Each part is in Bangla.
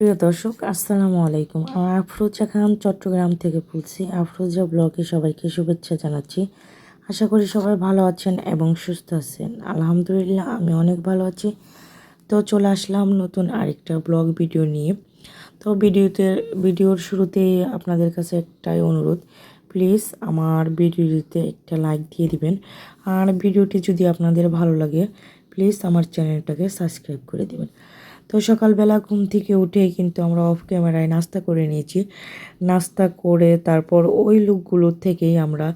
প্রিয় দর্শক, আসসালামু আলাইকুম। আমি আফরোজা খান চট্টগ্রাম থেকে বলছি, আফরোজা ব্লগে সবাইকে শুভেচ্ছা জানাচ্ছি। আশা করি সবাই ভালো আছেন এবং সুস্থ আছেন। আলহামদুলিল্লাহ, আমি অনেক ভালো আছি। তো চলে আসলাম নতুন আরেকটা ব্লগ ভিডিও নিয়ে। তো ভিডিওতে, ভিডিওর শুরুতেই আপনাদের কাছে একটাই অনুরোধ, প্লিজ আমার ভিডিওটিতে একটা লাইক দিয়ে দিবেন। আর ভিডিওটি যদি আপনাদের ভালো লাগে, প্লিজ আমার চ্যানেলটাকে সাবস্ক্রাইব করে দিবেন। তো সকালবেলা ঘুম থেকে উঠে কিন্তু আমরা অফ ক্যামেরায় নাস্তা করে নিয়েছি। নাস্তা করে তারপর ওই লুকগুলোর থেকেই আমরা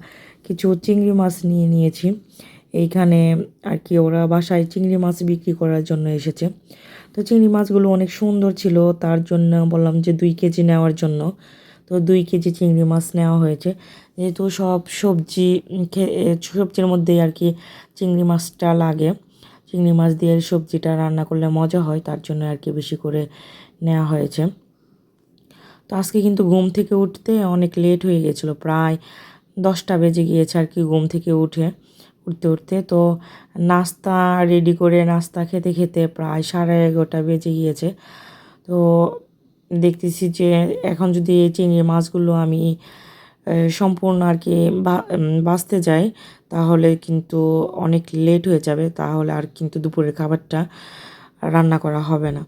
কিছু চিংড়ি মাছ নিয়ে নিয়েছি। এইখানে আর কি ওরা বাসায় চিংড়ি মাছ বিক্রি করার জন্য এসেছে। তো চিংড়ি মাছগুলো অনেক সুন্দর ছিল, তার জন্য বললাম যে দুই কেজি নেওয়ার জন্য। তো দুই কেজি চিংড়ি মাছ নেওয়া হয়েছে। যেহেতু সব সবজি সবজির মধ্যেই আর কি চিংড়ি মাছটা লাগে। চিংড়ি মাছ দিয়ে সবজিটা রান্না করলে মজা হয়, তার জন্য আর কি বেশি করে নেওয়া হয়েছে। তো আজকে কিন্তু ঘুম থেকে উঠতে অনেক লেট হয়ে গেছিল, প্রায় দশটা বেজে গিয়েছে আর কি ঘুম থেকে উঠে, উঠতে উঠতে। তো নাস্তা রেডি করে নাস্তা খেতে খেতে প্রায় সাড়ে এগারোটা বেজে গিয়েছে। তো দেখতেছি যে এখন যদি চিংড়ি মাছগুলো আমি সম্পূর্ণ আর কি বাঁচতে যাই তাহলে কিন্তু অনেক লেট হয়ে যাবে, তাহলে আর কিন্তু দুপুরের খাবারটা রান্না করা হবে না।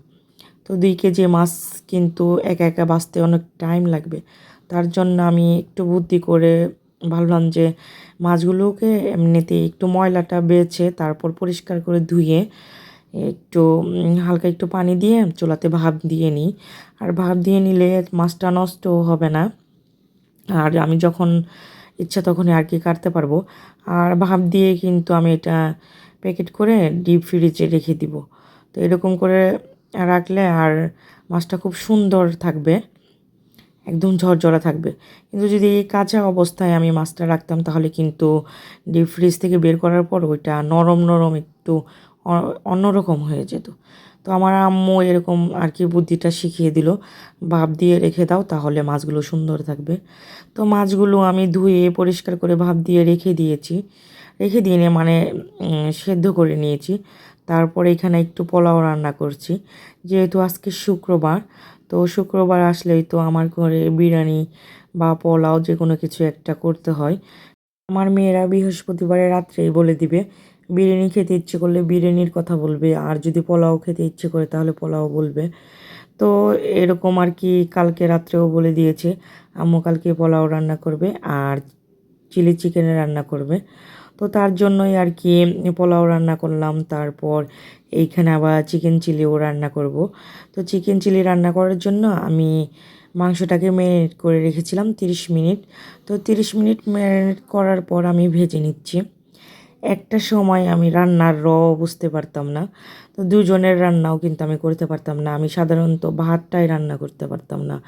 তো দুই কেজি মাছ কিন্তু একা একা বাঁচতে অনেক টাইম লাগবে। তার জন্য আমি একটু বুদ্ধি করে ভাবলাম যে মাছগুলোকে এমনিতেই একটু ময়লাটা বেছে তারপর পরিষ্কার করে ধুয়ে একটু হালকা একটু পানি দিয়ে চুলাতে ভাপ দিয়ে নিই। আর ভাপ দিয়ে নিলে মাছটা নষ্টও হবে না। আর আমি যখন ইচ্ছা তখনই আর কি কাটতে পারব। আর ভাপ দিয়ে কিন্তু আমি এটা প্যাকেট করে ডিপ ফ্রিজে রেখে দিব। তো এরকম করে রাখলে আর মাছটা খুব সুন্দর থাকবে, একদম ঝরঝরা থাকবে। কিন্তু যদি এই কাঁচা অবস্থায় আমি মাছটা রাখতাম তাহলে কিন্তু ডিপ ফ্রিজ থেকে বের করার পর ওইটা নরম নরম একটু অন্যরকম হয়ে যেত। তো আমার আম্মু এরকম আর কি বুদ্ধিটা শিখিয়ে দিল। ভাপ দিয়ে রেখে দাও, তাহলে মাছগুলো সুন্দর থাকবে। তো মাছগুলো আমি ধুয়ে পরিষ্কার করে ভাপ দিয়ে রেখে দিয়েছি। রেখে দিয়ে মানে সেদ্ধ করে নিয়েছি। তারপরে এখানে একটু পোলাও রান্না করছি। যেহেতু আজকে শুক্রবার, তো শুক্রবার আসলেই তো আমার ঘরে বিরিয়ানি বা পোলাও যে কোনো কিছু একটা করতে হয়। আমার মেয়েরা বৃহস্পতিবারে রাত্রেই বলে দিবে বিরিয়ানি খেতে ইচ্ছে করলে বিরিয়ানির কথা বলবে, আর যদি পোলাও খেতে ইচ্ছে করে তাহলে পোলাও বলবে। তো এরকম আর কি কালকে রাত্রেও বলে দিয়েছে, আম্মু কালকে পোলাও রান্না করবে আর চিলি চিকেনের রান্না করবে। তো তার জন্যই আর কি পোলাও রান্না করলাম, তারপর এইখানে আবার চিকেন চিলিও রান্না করব। তো চিকেন চিলি রান্না করার জন্য আমি মাংসটাকে ম্যারিনেট করে রেখেছিলাম তিরিশ মিনিট। তো তিরিশ মিনিট ম্যারিনেট করার পর আমি ভেজে নিচ্ছি। একটা সময় আমি রান্নার র বুঝতে পারতাম না। তো দুজনের রান্নাও কিন্তু আমি করতে পারতাম না। আমি সাধারণত ভাতটাই রান্না করতে পারতাম না।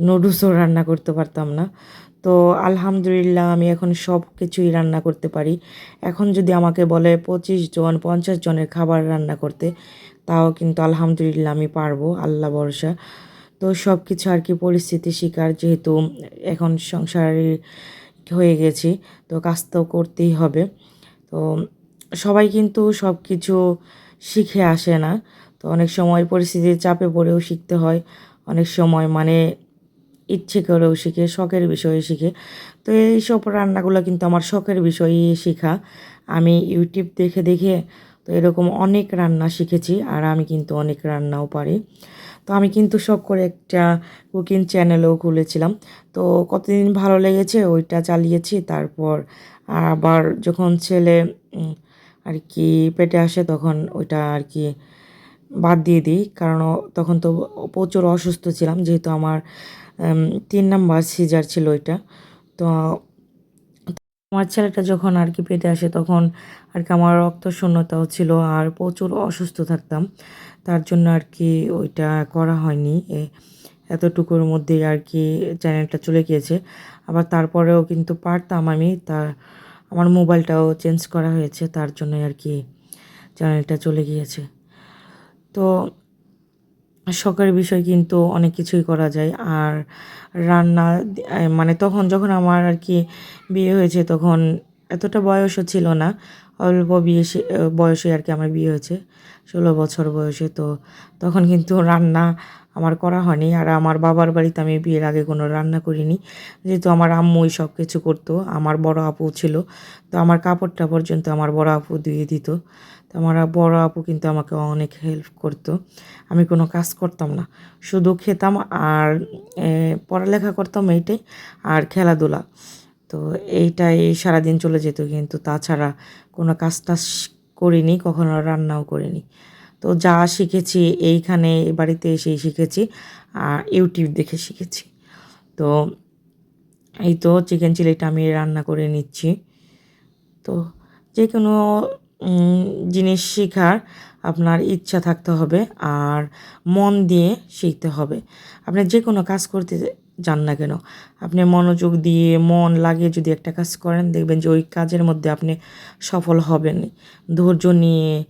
নুডলসও রান্না করতে পারতাম না। তো আলহামদুলিল্লাহ আমি এখন সব কিছুই রান্না করতে পারি। এখন যদি আমাকে বলে পঁচিশ জন, পঞ্চাশ জনের খাবার রান্না করতে, তাও কিন্তু আলহামদুলিল্লাহ আমি পারব। আল্লাহ ভরসা। তো সব কিছু আর কি পরিস্থিতি শিকার, যেহেতু এখন সংসারে হয়ে গেছি, তো কাজ তো করতেই হবে। তো সবাই কিন্তু সব কিছু শিখে আসে না। তো অনেক সময় পরিস্থিতির চাপে পড়েও শিখতে হয়। অনেক সময় মানে ইচ্ছে করেও শিখে, শখের বিষয়ে শিখে। তো এই সব রান্নাগুলো কিন্তু আমার শখের বিষয়েই শেখা। আমি ইউটিউব দেখে দেখে তো এরকম অনেক রান্না শিখেছি আর আমি কিন্তু অনেক রান্নাও পারি। তো আমি কিন্তু শখ করে একটা কুকিং চ্যানেলও খুলেছিলাম। তো কতদিন ভালো লেগেছে ওইটা চালিয়েছি, তারপর আবার যখন ছেলে আর কি পেটে আসে তখন ওইটা আর কি বাদ দিয়ে দিই। কারণ তখন তো প্রচুর অসুস্থ ছিলাম, যেহেতু আমার তিন নাম্বার সিজার ছিল ওইটা। তো আমার ছেলেটা যখন আর কি পেটে আসে তখন আর কি আমার রক্ত শূন্যতাও ছিল আর প্রচুর অসুস্থ থাকতাম। তার জন্য আর কি ওইটা করা হয়নি। এতটুকুর মধ্যেই আর কি চ্যানেলটা চলে গিয়েছে। আবার তারপরেও কিন্তু পারতাম আমি। তার আমার মোবাইলটাও চেঞ্জ করা হয়েছে, তার জন্যই আর কি চ্যানেলটা চলে গিয়েছে। তো শখের বিষয় কিন্তু অনেক কিছুই করা যায়। আর রান্না মানে তখন যখন আমার আর কি বিয়ে হয়েছে তখন এতটা বয়সও ছিল না। অল্প বিয়ে বয়সে আর কি আমার বিয়ে হয়েছে, ষোলো বছর বয়সে। তো তখন কিন্তু রান্না আমার করা হয়নি। আর আমার বাবার বাড়িতে আমি বিয়ের আগে কোনো রান্না করিনি। যেহেতু আমার আম্মুই সব কিছু করতো, আমার বড় আপু ছিল, তো আমার কাপড়টা পর্যন্ত আমার বড় আপু দিয়ে দিত। তো আমার বড় আপু কিন্তু আমাকে অনেক হেল্প করতো। আমি কোনো কাজ করতাম না, শুধু খেতাম আর পড়ালেখা করতাম এইটাই, আর খেলাধুলা। তো এইটাই সারাদিন চলে যেত কিন্তু তাছাড়া কোনো কাজ টাজ করিনি, কখনো রান্নাও করিনি। তো যা শিখেছি এইখানে বাড়িতে এসেই শিখেছি আর ইউটিউব দেখে শিখেছি। তো এই তো চিকেন চিলিটা আমি রান্না করে নিচ্ছি। তো যে কোনো জিনিস শেখার আপনার ইচ্ছা থাকতে হবে আর মন দিয়ে শিখতে হবে। আপনি যে কোনো কাজ করতে যান না কেন? আপনি মনোযোগ দিয়ে, মন লাগিয়ে যদি একটা কাজ করেন, দেখবেন যে ওই কাজের মধ্যে আপনি সফল হবেন ধৈর্য নিয়ে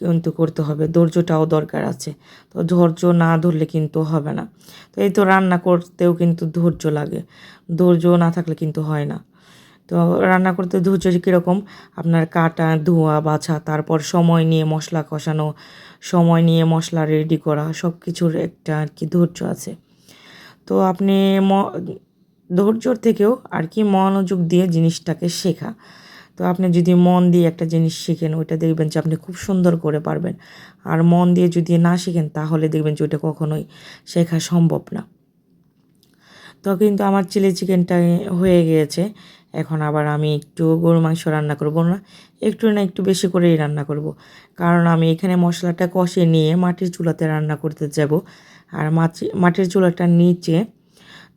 কিন্তু করতে হবে, ধৈর্যটাও দরকার আছে। তো ধৈর্য না ধরলে কিন্তু হবে না। তো এই তো রান্না করতেও কিন্তু ধৈর্য লাগে। ধৈর্য না থাকলে কিন্তু হয় না। তো রান্না করতে ধৈর্য কীরকম? আপনার কাটা, ধোয়া, বাছা, তারপর সময় নিয়ে মশলা কষানো, সময় নিয়ে মশলা রেডি করা সব কিছুর একটা আর কি ধৈর্য আছে। তো আপনি ম ধৈর্যর থেকেও আর কি মনোযোগ দিয়ে জিনিসটাকে শেখা। তো আপনি যদি মন দিয়ে একটা জিনিস শেখেন, ওইটা দেখবেন যে আপনি খুব সুন্দর করে পারবেন। আর মন দিয়ে যদি না শেখেন, তাহলে দেখবেন যে ওইটা কখনোই শেখা সম্ভব না। তো কিন্তু আমার চিলি চিকেনটা হয়ে গিয়েছে। এখন আবার আমি একটু গরু মাংস রান্না করব না, একটু না একটু বেশি করেই রান্না করব। কারণ আমি এখানে মশলাটা কষে নিয়ে মাটির চুলাতে রান্না করতে যাব। আর মাছি মাটির চুলাটার নিচে,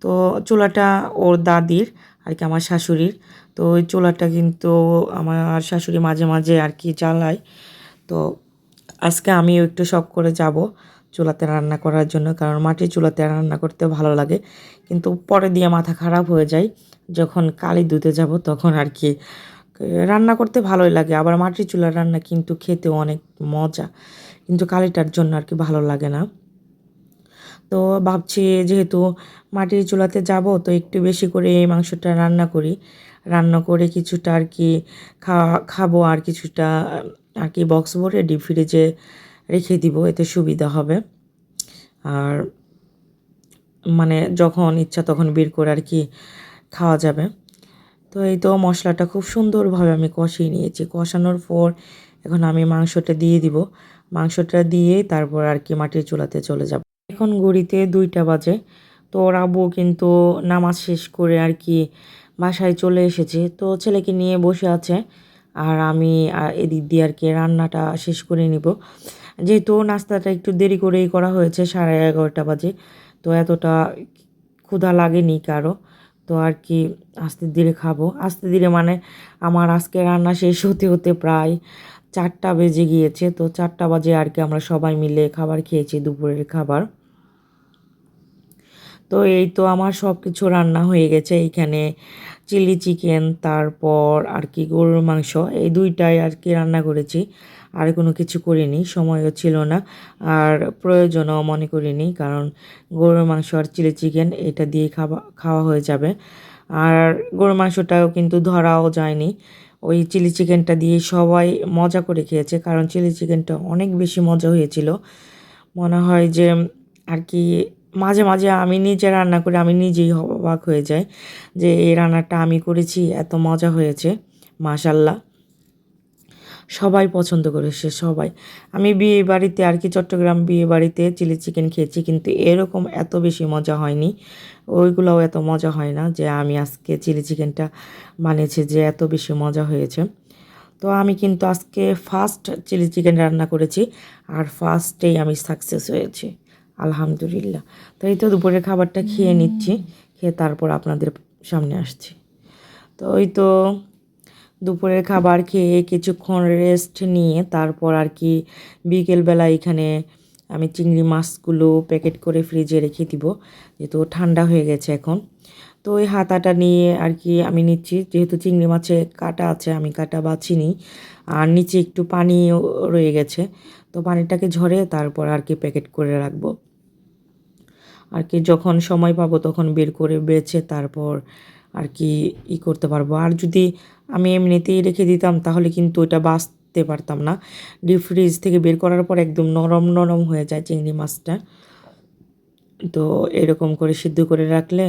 তো চুলাটা ওর দাদির আর কি আমার শাশুড়ির। তো ওই চুলাটা কিন্তু আমার শাশুড়ি মাঝে মাঝে আর কি জ্বালায়। তো আজকে আমিও একটু শখ করে যাব চুলাতে রান্না করার জন্য, কারণ মাটির চুলাতে রান্না করতে ভালো লাগে। কিন্তু পরে দিয়ে মাথা খারাপ হয়ে যায়। যখন কালি ধুতে যাব তখন আর কি, রান্না করতে ভালোই লাগে। আবার মাটির চুলার রান্না কিন্তু খেতে অনেক মজা, কিন্তু কালিটার জন্য আর কি ভালো লাগে না। তো ভাবছি যেহেতু মাটির চুলাতে যাব, তো একটু বেশি করে এই মাংসটা রান্না করি। রান্না করে কিছুটা আর কি খাওয়া খাব আর কিছুটা আর কি বক্স ভরে ডিপ ফ্রিজে রেখে দিব, এতে সুবিধা হবে। আর মানে যখন ইচ্ছা তখন বের করে আর কি খাওয়া যাবে। তো এই তো মশলাটা খুব সুন্দরভাবে আমি কষিয়ে নিয়েছি। কষানোর পর এখন আমি মাংসটা দিয়ে দিব। মাংসটা দিয়ে তারপর আর কি মাটির চুলাতে চলে যাব। এখন ঘড়িতে দুইটা বাজে। তো ওর আব্বু কিন্তু নামাজ শেষ করে আর কি বাসায় চলে এসেছে। তো ছেলেকে নিয়ে বসে আছে আর আমি এদিক দিয়ে আর কি রান্নাটা শেষ করে নিব। যেহেতু নাস্তাটা একটু দেরি করেই করা হয়েছে, সাড়ে এগারোটা বাজে। তো এতটা ক্ষুধা লাগেনি কারও। তো আর কি আস্তে ধীরে খাব। আস্তে ধীরে মানে আমার আজকে রান্না শেষ হতে হতে প্রায় চারটা বেজে গিয়েছে। তো চারটা বাজে আর কি আমরা সবাই মিলে খাবার খেয়েছি, দুপুরের খাবার। তো এই তো আমার সব কিছু রান্না হয়ে গেছে। এইখানে চিলি চিকেন, তারপর আর কি গরুর মাংস, এই দুইটাই আর কি রান্না করেছি। আর কোনো কিছু করিনি, সময়ও ছিল না। আর প্রয়োজনও মনে করিনি, কারণ গরুর মাংস আর চিলি চিকেন এটা দিয়ে খাওয়া খাওয়া হয়ে যাবে। আর গরুর মাংসটাও কিন্তু ধরাও যায়নি। ওই চিলি চিকেনটা দিয়ে সবাই মজা করে খেয়েছে, কারণ চিলি চিকেনটা অনেক বেশি মজা হয়েছিল। মনে হয় যে আর কি মাঝে মাঝে আমি নিজে রান্না করে আমি নিজেই অবাক হয়ে যাই যে এই রান্নাটা আমি করেছি, এত মজা হয়েছে, মাশাল্লাহ। সবাই পছন্দ করেছে সবাই। আমি বিয়ে বাড়িতে আর কি চট্টগ্রাম বিয়ে বাড়িতে চিলি চিকেন খেয়েছি কিন্তু এরকম এত বেশি মজা হয়নি। ওইগুলোও এত মজা হয় না যে আমি আজকে চিলি চিকেনটা বানিয়েছি যে এত বেশি মজা হয়েছে। তো আমি কিন্তু আজকে ফার্স্ট চিলি চিকেন রান্না করেছি আর ফার্স্টেই আমি সাকসেস হয়েছি আলহামদুলিল্লাহ। তো এই তো দুপুরের খাবারটা খেয়ে নিচ্ছি খেয়ে তারপর আপনাদের সামনে আসছি। তো ওই তো দুপুরের খাবার খেয়ে কিছুক্ষণ রেস্ট নিয়ে তারপর আর কি বিকেলবেলা এখানে আমি চিংড়ি মাছগুলো প্যাকেট করে ফ্রিজে রেখে দিব। যেহেতু ঠান্ডা হয়ে গেছে এখন। তো ওই হাতাটা নিয়ে আর কি আমি নিচ্ছি। যেহেতু চিংড়ি মাছে কাটা আছে, আমি কাটা বাছিনি। আর নিচে একটু পানি রয়ে গেছে। তো পানিটাকে ঝরে তারপর আর কি প্যাকেট করে রাখব। আর কি যখন সময় পাবো তখন বের করে বেছে তারপর আর কি ই করতে পারব। আর যদি আমি এমনিতেই রেখে দিতাম, তাহলে কিন্তু এটা বাঁচতে পারতাম না। ডিপ ফ্রিজ থেকে বের করার পর একদম নরম নরম হয়ে যায় চিংড়ি মাছটা। তো এরকম করে সিদ্ধ করে রাখলে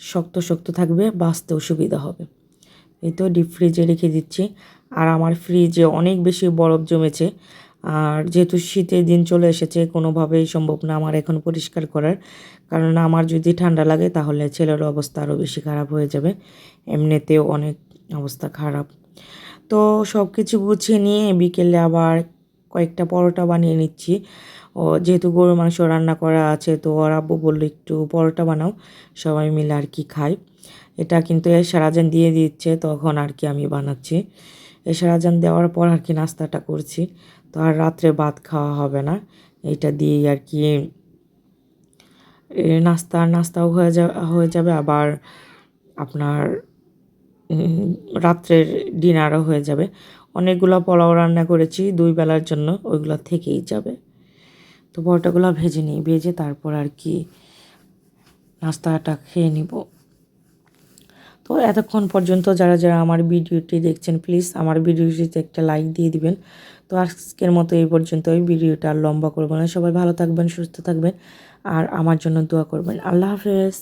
শক্ত শক্ত থাকবে, বাঁচতেও সুবিধা হবে। এই তো ডিপ ফ্রিজে রেখে দিচ্ছি। আর আমার ফ্রিজে অনেক বেশি বরফ জমেছে। আর যেহেতু শীতের দিন চলে এসেছে, কোনোভাবেই সম্ভব না আমার এখন পরিষ্কার করার। কারণ আমার যদি ঠান্ডা লাগে, তাহলে ছেলের অবস্থা আরও বেশি খারাপ হয়ে যাবে। এমনিতেও অনেক অবস্থা খারাপ। তো সব কিছু গুছিয়ে নিয়ে বিকেলে আবার কয়েকটা পরোটা বানিয়ে নিচ্ছি। ও যেহেতু গরু মাংস রান্না করা আছে, তো ওর আব্বু বলল, একটু পরোটা বানাও, সবাই মিলে আর কি খাই। এটা কিন্তু এশারাজান দিয়ে দিচ্ছে, তখন আর কি আমি বানাচ্ছি। এ এশারাজান দেওয়ার পর আর কি নাস্তাটা করছি। তো আর রাত্রে ভাত খাওয়া হবে না। এটা দিয়েই আর কি নাস্তা নাস্তাও হয়ে যা, হয়ে যাবে। আবার আপনার রাত্রের ডিনারও হয়ে যাবে। অনেকগুলো পোলাও রান্না করেছি, দুই বেলার জন্য ওইগুলো থেকেই যাবে। তো পরোটাগুলো ভেজে নিই, ভেজে তারপর আর কি নাস্তাটা খেয়ে নিব। তো এতক্ষণ পর্যন্ত যারা যারা আমার ভিডিওটি দেখছেন প্লিজ আমার ভিডিওটিতে একটা লাইক দিয়ে দিবেন। তো আজকের মতো এই পর্যন্ত ওই ভিডিওটা আর লম্বা করব না। সবাই ভালো থাকবেন, সুস্থ থাকবেন, আর আমার জন্য দোয়া করবেন। আল্লাহ হাফেজ।